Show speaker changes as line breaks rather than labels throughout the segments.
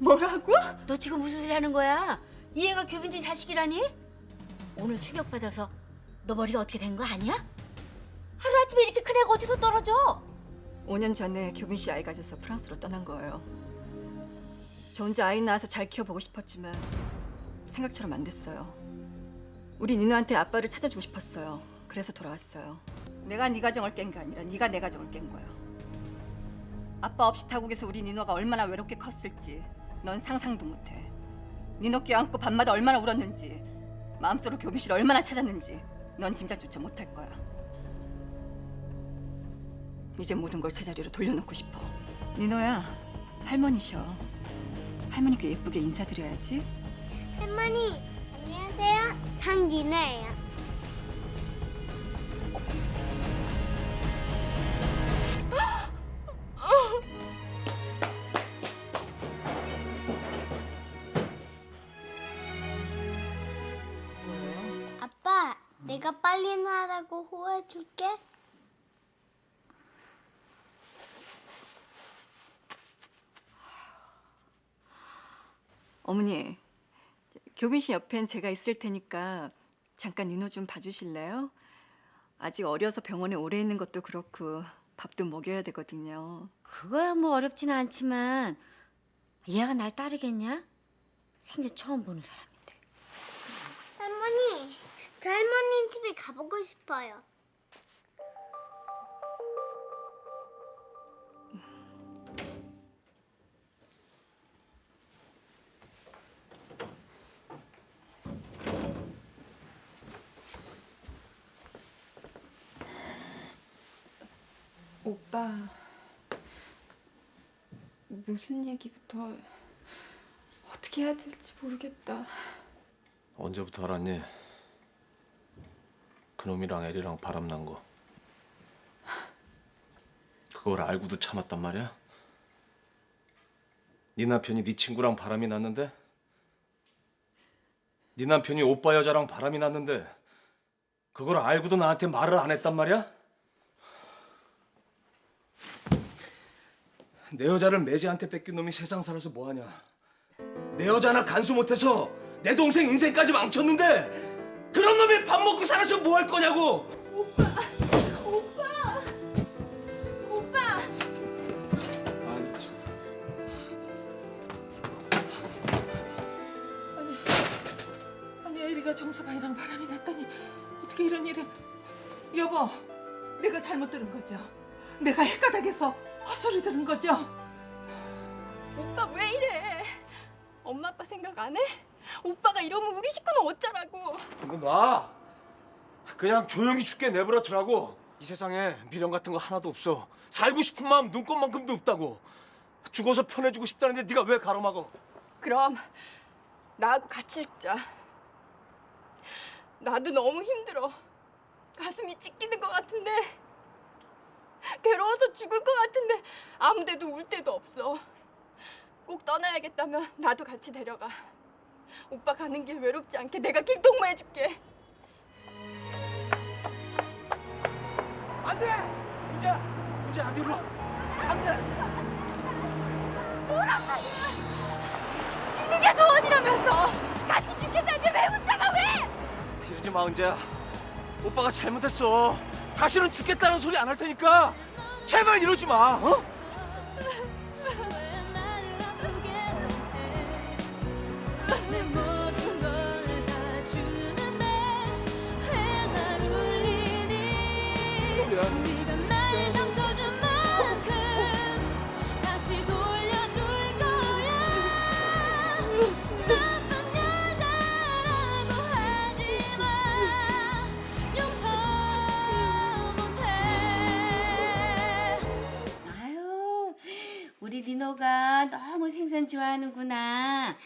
뭐라고? 너 지금 무슨 소리 하는 거야? 이 애가 교빈지 자식이라니? 오늘 충격받아서 너 머리가 어떻게 된 거 아니야? 하루아침에 이렇게 큰 애가 어디서 떨어져?
5년 전에 교빈 씨 아이 가 져서 프랑스로 떠난 거예요. 저 혼자 아이 낳아서 잘 키워보고 싶었지만 생각처럼 안 됐어요. 우리 니누한테 아빠를 찾아주고 싶었어요. 그래서 돌아왔어요. 내가 네 가정을 깬 게 아니라 네가 내 가정을 깬 거야. 아빠 없이 타국에서 우리 니노가 얼마나 외롭게 컸을지 넌 상상도 못해. 니노 껴안고 밤마다 얼마나 울었는지 마음속으로 씨를 얼마나 찾았는지 넌 짐작조차 못할 거야. 이제 모든 걸 제자리로 돌려놓고 싶어. 니노야, 할머니셔. 할머니께 예쁘게 인사드려야지.
할머니, 안녕하세요. 장진아예요. 내가 빨리 나라고 호해줄게.
어머니, 교빈 씨 옆엔 제가 있을 테니까 잠깐 니노 좀 봐주실래요? 아직 어려서 병원에 오래 있는 것도 그렇고 밥도 먹여야 되거든요.
그거야 뭐 어렵지는 않지만 얘가 날 따르겠냐? 생애 처음 보는 사람인데.
할머니, 저 할머니 집에 가보고 싶어요.
오빠 무슨 얘기부터 어떻게 해야 될지 모르겠다.
언제부터 알았니? 그놈이랑 애리랑 바람난 거. 그걸 알고도 참았단 말이야? 네 남편이 네 친구랑 바람이 났는데? 네 남편이 오빠 여자랑 바람이 났는데 그걸 알고도 나한테 말을 안 했단 말이야? 내 여자를 매제한테 뺏긴 놈이 세상 살아서 뭐하냐? 내 여자 하나 간수 못해서 내 동생 인생까지 망쳤는데 그런 놈이 밥 먹고 살아서 뭐할 거냐고! 아니, 참.
아니 에리가 정서방이랑 바람이 났다니 어떻게 이런 일이? 여보, 내가 잘못 들은 거죠? 내가 헷가닥해서 헛소리 들은 거죠?
오빠 왜 이래? 엄마 아빠 생각 안 해? 오빠가 이러면 우리 식구는 어쩌라고?
이거 놔! 그냥 조용히 죽게 내버려 두라고! 이 세상에 미련 같은 거 하나도 없어. 살고 싶은 마음 눈꽃만큼도 없다고. 죽어서 편해지고 싶다는데 네가 왜 가로막어?
그럼 나하고 같이 죽자. 나도 너무 힘들어. 가슴이 찢기는 것 같은데. 괴로워서 죽을 것 같은데 아무 데도 울 데도 없어. 꼭 떠나야겠다면 나도 같이 데려가. 오빠 가는 길 외롭지 않게 내가 길동무 해줄게.
안 돼! 문제야! 문제 안 되로! 안 돼!
죽는 게 소원이라면서 같이 죽겠다는데 왜 혼자가 왜?
이러지 마, 은재야. 오빠가 잘못했어. 다시는 죽겠다는 소리 안 할 테니까 제발 이러지 마. 어?
야
아유, 우리 리노가 너무 생선 좋아하는구나.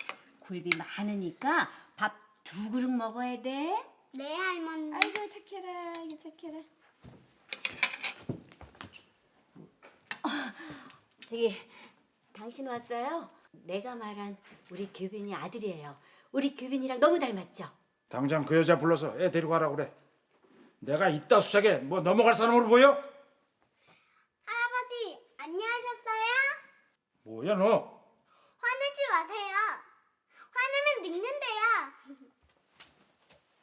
굴비 많으니까 밥 두 그릇 먹어야 돼.
네, 할머니.
아이고 착해라, 이게 착해라. 저기 당신 왔어요? 내가 말한 우리 교빈이 아들이에요. 우리 교빈이랑 너무 닮았죠?
당장 그 여자 불러서 애 데리고 가라 그래. 내가 이따 수작에 뭐 넘어갈 사람으로 보여?
할아버지, 안녕하셨어요?
뭐야 너?
화내지 마세요. 화내면 늙는데요.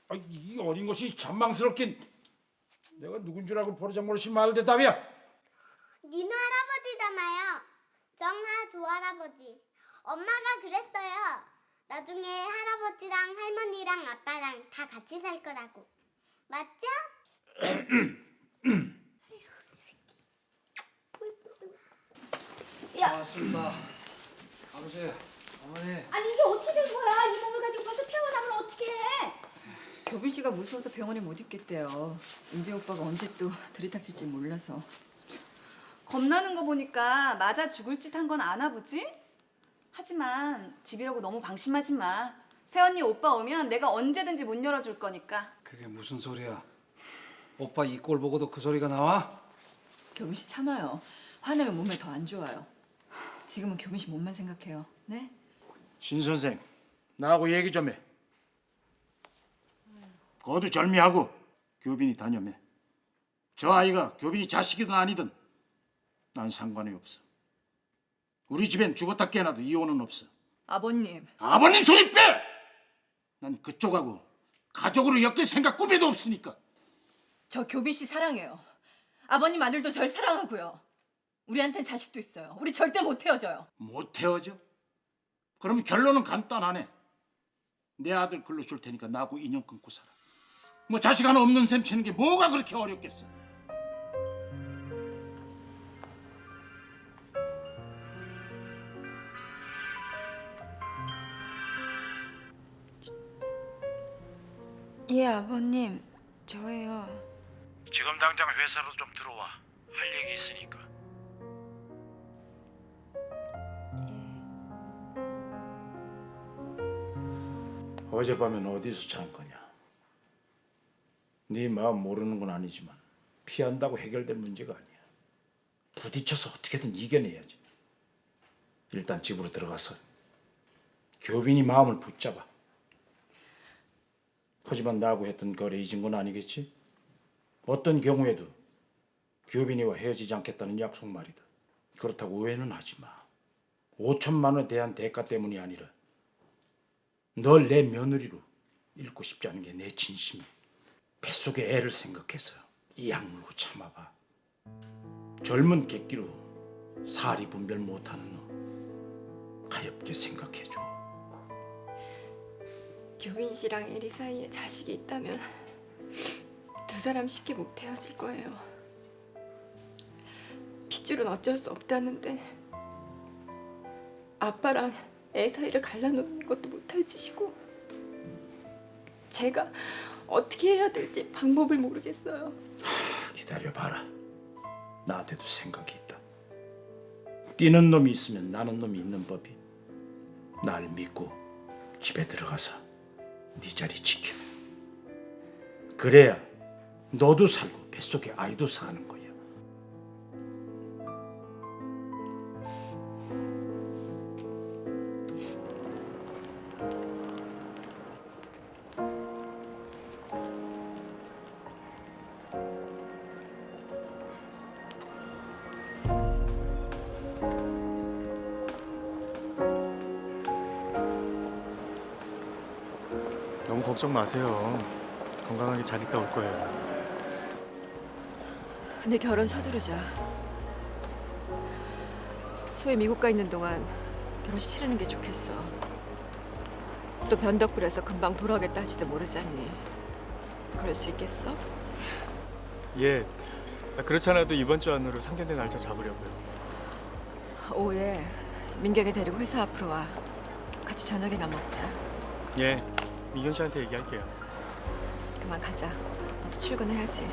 아, 이 어린 것이 잔망스럽긴. 내가 누군 줄 알고 버르장머리씨 말 대답이야.
니노야, 정하 조할아버지. 엄마가 그랬어요. 나중에 할아버지랑 할머니랑 아빠랑 다 같이 살 거라고. 맞죠?
고맙습니다. 아버지, 어머니.
아니 이게 어떻게 된 거야? 이 몸을 가지고 벌써 태어나면 어떻게 해?
교빈 씨가 무서워서 병원에 못 있겠대요. 은재 오빠가 언제 또 들이닥칠지 몰라서.
겁나는 거 보니까 맞아 죽을 짓 한 건 아나 보지? 하지만 집이라고 너무 방심하지 마. 새언니 오빠 오면 내가 언제든지 문 열어줄 거니까.
그게 무슨 소리야? 오빠 이 꼴 보고도 그 소리가 나와?
교빈 씨 참아요. 화내면 몸에 더 안 좋아요. 지금은 교빈 씨 몸만 생각해요. 네?
신 선생, 나하고 얘기 좀 해. 거두 절미하고 교빈이 단념해. 저 아이가 교빈이 자식이든 아니든 난 상관이 없어. 우리 집엔 죽었다 깨어나도 이혼은 없어.
아버님.
아버님 소리 빼! 난 그쪽하고 가족으로 엮일 생각 꿈에도 없으니까.
저 교빈 씨 사랑해요. 아버님 아들도 절 사랑하고요. 우리한텐 자식도 있어요. 우리 절대 못 헤어져요.
못 헤어져? 그럼 결론은 간단하네. 내 아들 글로 줄 테니까 나하고 인연 끊고 살아. 뭐 자식 하나 없는 셈 치는 게 뭐가 그렇게 어렵겠어?
예, 아버님. 저예요.
지금 당장 회사로 좀 들어와. 할 얘기 있으니까. 어젯밤엔 어디서 잔 거냐? 네 마음 모르는 건 아니지만 피한다고 해결된 문제가 아니야. 부딪혀서 어떻게든 이겨내야지. 일단 집으로 들어가서 교빈이 마음을 붙잡아. 하지만 나하고 했던 거래 잊은 건 아니겠지? 어떤 경우에도 교빈이와 헤어지지 않겠다는 약속 말이다. 그렇다고 오해는 하지 마. 5천만 원에 대한 대가 때문이 아니라 널 내 며느리로 잃고 싶지 않은 게 내 진심이야. 뱃속에 애를 생각해서 이 악물고 참아봐. 젊은 객기로 사리 분별 못하는 너 가엽게 생각해줘.
교빈 씨랑 에리 사이에 자식이 있다면 두 사람 쉽게 못 헤어질 거예요. 핏줄은 어쩔 수 없다는데 아빠랑 애 사이를 갈라놓는 것도 못할 짓이고 제가 어떻게 해야 될지 방법을 모르겠어요.
기다려봐라. 나한테도 생각이 있다. 뛰는 놈이 있으면 나는 놈이 있는 법이. 날 믿고 집에 들어가서 네 자리 지켜. 그래야 너도 살고 뱃속에 아이도 사는 거야.
너무 걱정 마세요. 건강하게 잘 있다 올 거예요.
근데 결혼 서두르자. 소희 미국 가 있는 동안 결혼식 치르는 게 좋겠어. 또 변덕불에서 금방 돌아오겠다 할지도 모르지 않니? 그럴 수 있겠어?
예. 그렇지 않아도 이번 주 안으로 상견례 날짜 잡으려고요.
오후에 민경이 데리고 회사 앞으로 와. 같이 저녁이나 먹자.
예. 미경 씨한테 얘기할게요.
그만 가자. 너도 출근해야지.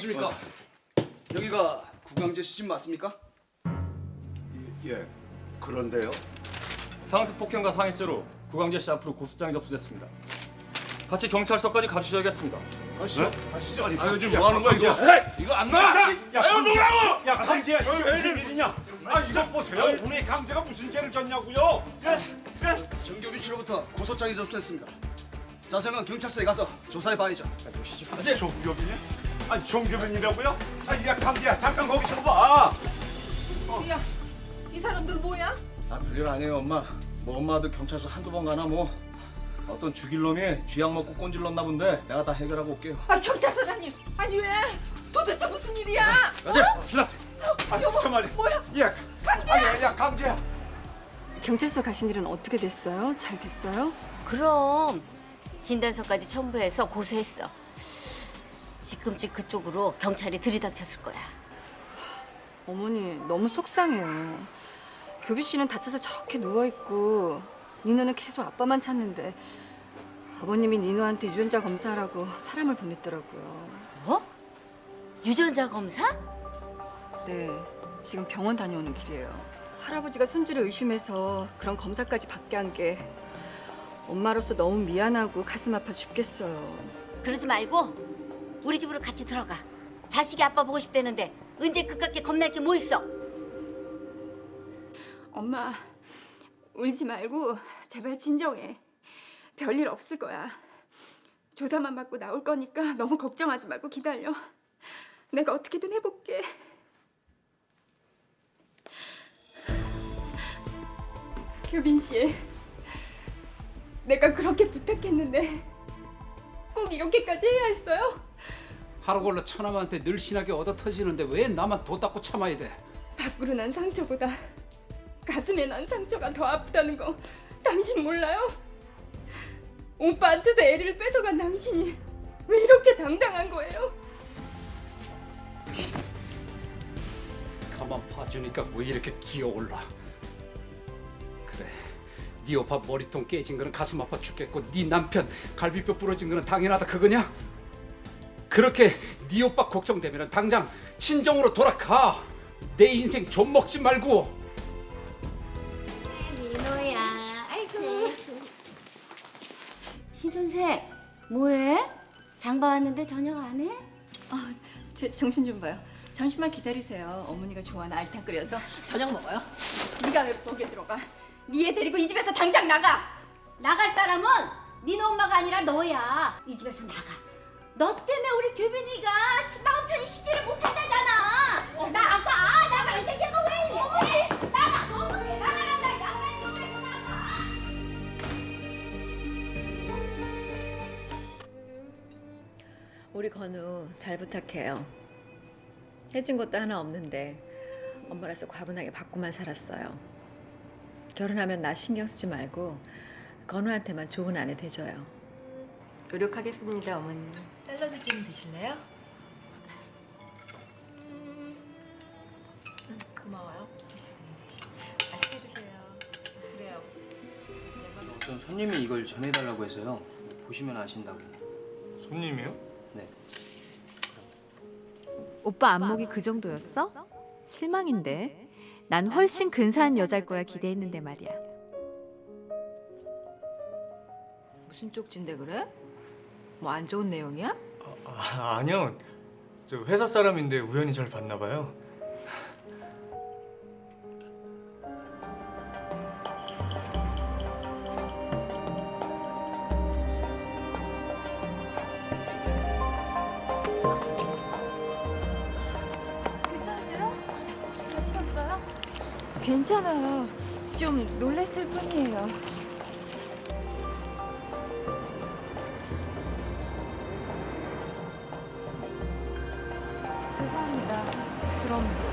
안녕하십니까. 여기가 구강제 시집 맞습니까?
예, 그런데요.
상습 폭행과 상해죄로 구강재 씨 앞으로 고소장이 접수됐습니다.
같이 경찰서까지 가주셔야겠습니다.
가시죠.
가시죠. 아니,
아 요즘 뭐 하는 거야 이거? 이거 안 나?
야, 뭐라고? 야, 강재야, 이게 무슨 일이냐? 아, 이거 보세요. 우리 강재가 무슨 죄를 졌냐고요?
정교빈 씨로부터 고소장이 접수했습니다. 자세는 경찰서에 가서 조사해 봐야죠.
보시죠. 아재 종교빈이야? 아니, 종교빈이라고요? 아, 야, 강재야, 잠깐 거기 서 봐.
야, 이 사람들 뭐야?
아 별일 아니에요 엄마. 뭐 엄마도 경찰서 한두 번 가나 뭐. 어떤 죽일 놈이 쥐약 먹고 꼰질렀나 본데 내가 다 해결하고 올게요.
아 경찰서장님, 아니 왜? 도대체 무슨 일이야?
가자. 시라.
아,
여보,
저 말이.
뭐야?
야, 아니, 야, 강재야.
경찰서 가신 일은 어떻게 됐어요? 잘 됐어요?
그럼 진단서까지 첨부해서 고소했어. 지금쯤 그쪽으로 경찰이 들이닥쳤을 거야.
어머니 너무 속상해요. 교비 씨는 다쳐서 저렇게 누워 있고 니누는 계속 아빠만 찾는데 아버님이 니누한테 유전자 검사하라고 사람을 보냈더라고요.
뭐? 유전자 검사?
네, 지금 병원 다녀오는 길이에요. 할아버지가 손질을 의심해서 그런 검사까지 받게 한 게 엄마로서 너무 미안하고 가슴 아파 죽겠어요.
그러지 말고 우리 집으로 같이 들어가. 자식이 아빠 보고 싶다는데 언제 그깟게 겁날 게 뭐 있어?
엄마 울지 말고 제발 진정해. 별일 없을 거야. 조사만 받고 나올 거니까 너무 걱정하지 말고 기다려. 내가 어떻게든 해볼게. 교빈 씨, 내가 그렇게 부탁했는데 꼭 이렇게까지 해야 했어요?
하루 걸러 처남한테 늘씬하게 얻어 터지는데 왜 나만 도 닦고 참아야 돼?
밖으로 난 상처보다 가슴에 난 상처가 더 아프다는 거 당신 몰라요? 오빠한테서 애리를 뺏어간 당신이 왜 이렇게 당당한 거예요?
가만 봐주니까 왜 이렇게 기어올라? 그래, 네 오빠 머리통 깨진 거는 가슴 아파 죽겠고 네 남편 갈비뼈 부러진 거는 당연하다 그거냐? 그렇게 네 오빠 걱정되면 당장 친정으로 돌아가. 내 인생 좀 먹지 말고.
민호야, 아이고. 신 선생, 뭐해? 장봐 왔는데 저녁 안 해?
아, 제 정신 좀 봐요. 잠시만 기다리세요. 어머니가 좋아하는 알탕 끓여서 저녁 먹어요.
네가 왜 부엌에 들어가? 니애 데리고 이 집에서 당장 나가!
나갈 사람은 니네 엄마가 아니라 너야. 이 집에서 나가. 너 때문에 우리 규빈이가 마음 편히 쉬지를 못 한다잖아. 나가, 나가. 이 새끼가 왜 이래? 나가, 나가란 말이야. 빨리 이 집에서 나가.
우리 건우 잘 부탁해요. 해준 것도 하나 없는데 엄마라서 과분하게 받고만 살았어요. 결혼하면 나 신경 쓰지 말고 건우한테만 좋은 아내 돼줘요.
노력하겠습니다, 어머니.
샐러드 좀 드실래요? 음, 고마워요. 맛있게 드세요. 그래요.
어떤 손님이 이걸 전해달라고 해서요. 보시면 아신다고.
손님이요?
네.
오빠 안목이 그 정도였어? 실망인데. 난 훨씬 근사한 여자일 거라 기대했는데 말이야.
무슨 쪽진데 그래? 뭐 안 좋은 내용이야?
아, 아니요. 저 회사 사람인데 우연히 절 봤나 봐요.
괜찮아요. 좀 놀랬을 뿐이에요. 죄송합니다. 그럼